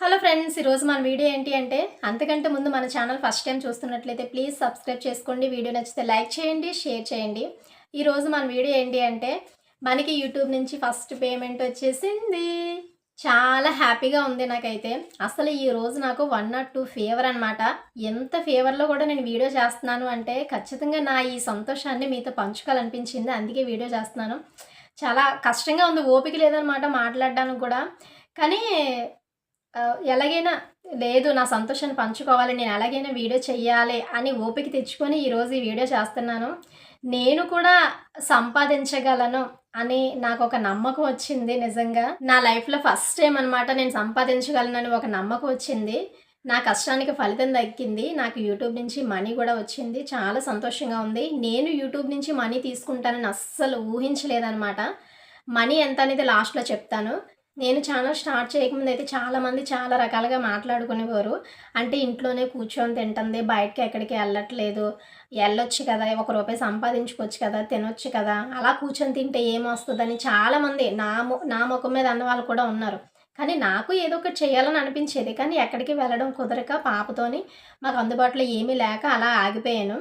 Hello friends ఈరోజు మన video ఏంటి అంటే అంతకంటే ముందు మన ఛానల్ ఫస్ట్ టైం చూస్తున్నట్లయితే ప్లీజ్ సబ్స్క్రైబ్ చేసుకోండి వీడియో నచ్చితే లైక్ చేయండి షేర్ చేయండి. ఈరోజు మన వీడియో ఏంటి అంటే మనకి యూట్యూబ్ నుంచి ఫస్ట్ పేమెంట్ వచ్చేసింది. చాలా హ్యాపీగా ఉంది నాకైతే. అసలు ఈ రోజు నాకు వన్ నాట్ టూ ఫేవర్ అనమాట ఎంత ఫేవర్లో కూడా నేను వీడియో చేస్తున్నాను అంటే ఖచ్చితంగా నా ఈ సంతోషాన్ని మీతో పంచుకోవాలనిపించింది. అందుకే వీడియో చేస్తున్నాను. చాలా కష్టంగా ఉంది ఓపిక లేదనమాట మాట్లాడడానికి కూడా. కానీ ఎలాగైనా లేదు నా సంతోషాన్ని పంచుకోవాలి నేను ఎలాగైనా వీడియో చెయ్యాలి అని ఓపిక తెచ్చుకొని ఈరోజు ఈ వీడియో చేస్తున్నాను. నేను కూడా సంపాదించగలను అని నాకు ఒక నమ్మకం వచ్చింది నిజంగా. నా లైఫ్లో ఫస్ట్ టైం అనమాట నేను సంపాదించగలనని ఒక నమ్మకం వచ్చింది. నా కష్టానికి ఫలితం దక్కింది. నాకు యూట్యూబ్ నుంచి మనీ కూడా వచ్చింది. చాలా సంతోషంగా ఉంది. నేను యూట్యూబ్ నుంచి మనీ తీసుకుంటానని అస్సలు ఊహించలేదనమాట మనీ ఎంత అనేది లాస్ట్లో చెప్తాను. నేను ఛానల్ స్టార్ట్ చేయకముందు అయితే చాలామంది చాలా రకాలుగా మాట్లాడుకునేవారు. అంటే ఇంట్లోనే కూర్చొని తింటుంది బయటకి ఎక్కడికి వెళ్ళట్లేదు. వెళ్ళొచ్చు కదా ఒక రూపాయి సంపాదించుకోవచ్చు కదా తినొచ్చు కదా. అలా కూర్చొని తింటే ఏమొస్తుందని చాలామంది నా నా ముఖం మీద అన్న వాళ్ళు కూడా ఉన్నారు. కానీ నాకు ఏదో ఒకటి చేయాలని అనిపించేది. కానీ ఎక్కడికి వెళ్ళడం కుదరక పాపతోని మాకు అందుబాటులో ఏమీ లేక అలా ఆగిపోయాను.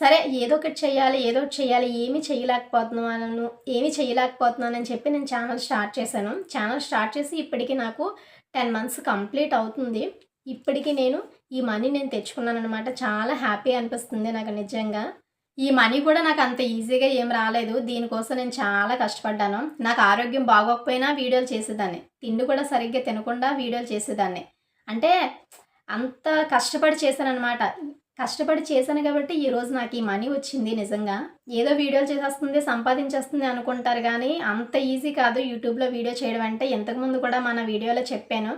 సరే ఏదో ఒకటి చేయాలి ఏదో ఒకటి చేయాలి ఏమి చేయలేకపోతున్నాను ఏమి చేయలేకపోతున్నాను అని చెప్పి నేను ఛానల్ స్టార్ట్ చేశాను. ఛానల్ స్టార్ట్ చేసి ఇప్పటికి నాకు టెన్ మంత్స్ కంప్లీట్ అవుతుంది. ఇప్పటికి నేను ఈ మనీ నేను తెచ్చుకున్నాను అనమాట చాలా హ్యాపీ అనిపిస్తుంది నాకు నిజంగా. ఈ మనీ కూడా నాకు అంత ఈజీగా ఏం రాలేదు. దీనికోసం నేను చాలా కష్టపడ్డాను. నాకు ఆరోగ్యం బాగోకపోయినా వీడియోలు చేసేదాన్ని. తిండి కూడా సరిగ్గా తినకుండా వీడియోలు చేసేదాన్ని. అంటే అంత కష్టపడి చేశాను అనమాట కష్టపడి చేశాను కాబట్టి ఈరోజు నాకు ఈ మనీ వచ్చింది నిజంగా. ఏదో వీడియోలు చేసేస్తుంది సంపాదించేస్తుంది అనుకుంటారు కానీ అంత ఈజీ కాదు యూట్యూబ్లో వీడియో చేయడం అంటే. ఇంతకుముందు కూడా మన వీడియోలో చెప్పాను.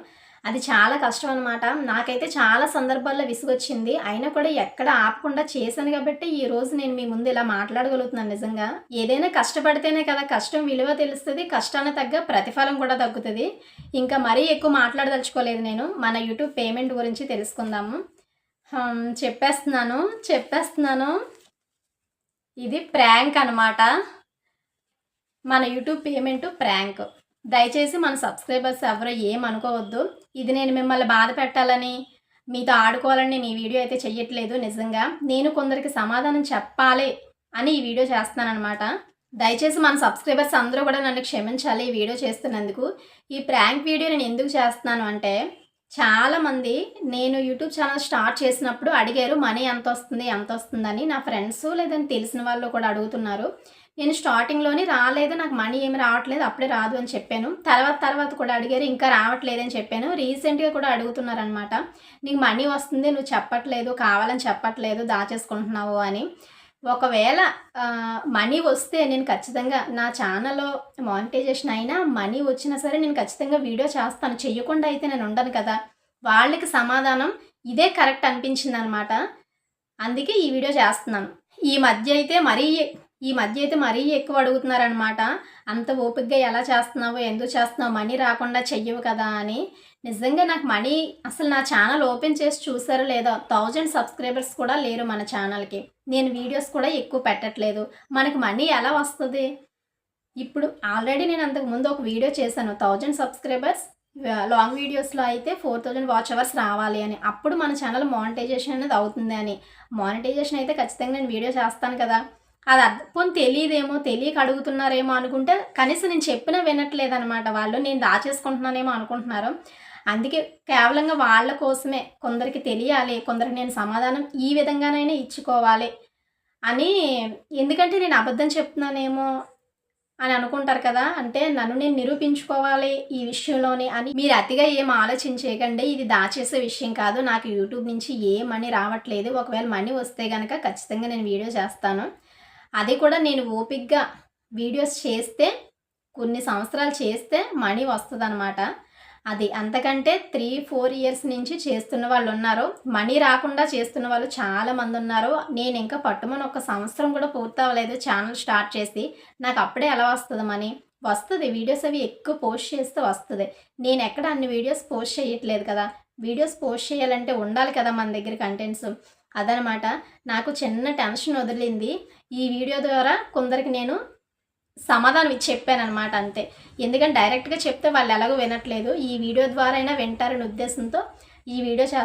అది చాలా కష్టం అనమాట నాకైతే చాలా సందర్భాల్లో విసుగొచ్చింది. అయినా కూడా ఎక్కడ ఆపకుండా చేశాను కాబట్టి ఈ రోజు నేను మీ ముందు ఇలా మాట్లాడగలుగుతున్నాను నిజంగా. ఏదైనా కష్టపడితేనే కదా కష్టం విలువ తెలుస్తుంది కష్టాన్ని తగ్గ ప్రతిఫలం కూడా తగ్గుతుంది ఇంకా మరీ ఎక్కువ మాట్లాడదలుచుకోలేదు నేను. మన యూట్యూబ్ పేమెంట్ గురించి తెలుసుకుందాము. చెప్పేస్తున్నాను చెప్పేస్తున్నాను. ఇది ప్రాంక్ అనమాట మన యూట్యూబ్ పేమెంట్ ప్రాంక్. దయచేసి మన సబ్స్క్రైబర్స్ ఎవరు ఏమనుకోవద్దు. ఇది నేను మిమ్మల్ని బాధ పెట్టాలని మీతో ఆడుకోవాలని నేను ఈ వీడియో అయితే చెయ్యట్లేదు నిజంగా. నేను కొందరికి సమాధానం చెప్పాలి అని ఈ వీడియో చేస్తున్నానమాట దయచేసి మన సబ్స్క్రైబర్స్ అందరూ కూడా నన్ను క్షమించాలి ఈ వీడియో చేస్తున్నందుకు. ఈ ప్రాంక్ వీడియో నేను ఎందుకు చేస్తున్నాను అంటే చాలామంది నేను యూట్యూబ్ ఛానల్ స్టార్ట్ చేసినప్పుడు అడిగారు మనీ ఎంత వస్తుంది ఎంత వస్తుందని నా ఫ్రెండ్స్ లేదని తెలిసిన వాళ్ళు కూడా అడుగుతున్నారు. నేను స్టార్టింగ్లోనే రాలేదు నాకు మనీ ఏమి రావట్లేదు అప్పుడే రాదు అని చెప్పాను. తర్వాత తర్వాత కూడా అడిగారు ఇంకా రావట్లేదని చెప్పాను. రీసెంట్గా కూడా అడుగుతున్నారనమాట నీకు మనీ వస్తుంది నువ్వు చెప్పట్లేదు కావాలని చెప్పట్లేదు దాచేసుకుంటున్నావు అని. ఒకవేళ మనీ వస్తే నేను ఖచ్చితంగా నా ఛానల్లో మానిటైజేషన్ అయినా మనీ వచ్చినా సరే నేను ఖచ్చితంగా వీడియో చేస్తాను. చెయ్యకుండా అయితే నేను ఉండను కదా. వాళ్ళకి సమాధానం ఇదే కరెక్ట్ అనిపించింది అనమాట అందుకే ఈ వీడియో చేస్తున్నాను. ఈ మధ్య అయితే మరీ ఈ మధ్య అయితే మరీ ఎక్కువ అడుగుతున్నారనమాట అంత ఓపికగా ఎలా చేస్తున్నావు ఎందుకు చేస్తున్నావు మనీ రాకుండా చెయ్యవు కదా అని. నిజంగా నాకు మనీ అసలు నా ఛానల్ ఓపెన్ చేసి చూసారో లేదో థౌజండ్ సబ్స్క్రైబర్స్ కూడా లేరు మన ఛానల్కి. నేను వీడియోస్ కూడా ఎక్కువ పెట్టట్లేదు. మనకి మనీ ఎలా వస్తుంది? ఇప్పుడు ఆల్రెడీ నేను అంతకు ముందు ఒక వీడియో చేశాను. థౌజండ్ సబ్స్క్రైబర్స్ లాంగ్ వీడియోస్లో అయితే ఫోర్ థౌజండ్ వాచ్ అవర్స్ రావాలి అని. అప్పుడు మన ఛానల్ మానిటైజేషన్ అనేది అవుతుంది అని. మానిటైజేషన్ అయితే ఖచ్చితంగా నేను వీడియో చేస్తాను కదా. అది అర్థం. తెలియదేమో తెలియక అడుగుతున్నారేమో అనుకుంటే కనీసం నేను చెప్పినా వినట్లేదు అనమాట వాళ్ళు నేను దాచేసుకుంటున్నానేమో అనుకుంటున్నారు. అందుకే కేవలంగా వాళ్ళ కోసమే కొందరికి తెలియాలి కొందరికి నేను సమాధానం ఈ విధంగానైనా ఇచ్చుకోవాలి అని ఎందుకంటే నేను అబద్ధం చెప్తున్నానేమో అని అనుకుంటారు కదా. అంటే నన్ను నేను నిరూపించుకోవాలి ఈ విషయంలోని అని మీరు అతిగా ఏం ఆలోచించేయకండి. ఇది దాచేసే విషయం కాదు. నాకు యూట్యూబ్ నుంచి ఏ మనీ రావట్లేదు. ఒకవేళ మనీ వస్తే కనుక ఖచ్చితంగా నేను వీడియో చేస్తాను. అది కూడా నేను ఓపిక్గా వీడియోస్ చేస్తే కొన్ని సంవత్సరాలు చేస్తే మనీ వస్తుంది అది అంతకంటే త్రీ ఫోర్ ఇయర్స్ నుంచి చేస్తున్న వాళ్ళు ఉన్నారు. మనీ రాకుండా చేస్తున్న వాళ్ళు చాలా మంది ఉన్నారు. నేను ఇంకా పట్టుమని ఒక సంవత్సరం కూడా పూర్తవ్వలేదు ఛానల్ స్టార్ట్ చేసి. నాకు అప్పుడే ఎలా వస్తుంది మనీ. వస్తుంది. వీడియోస్ అవి ఎక్కువ పోస్ట్ చేస్తే వస్తుంది. నేను ఎక్కడ అన్ని వీడియోస్ పోస్ట్ చేయట్లేదు కదా. వీడియోస్ పోస్ట్ చేయాలంటే ఉండాలి కదా మన దగ్గర కంటెంట్స్ అదనమాట. నాకు చిన్న టెన్షన్ వదిలింది. ఈ వీడియో ద్వారా కొందరికి నేను సమాధానం ఇచ్చి చెప్పాను అనమాట అంతే. ఎందుకంటే డైరెక్ట్గా చెప్తే వాళ్ళు ఎలాగో వినట్లేదు. ఈ వీడియో ద్వారా అయినా వింటారనే ఉద్దేశంతో ఈ వీడియో చేస్తాను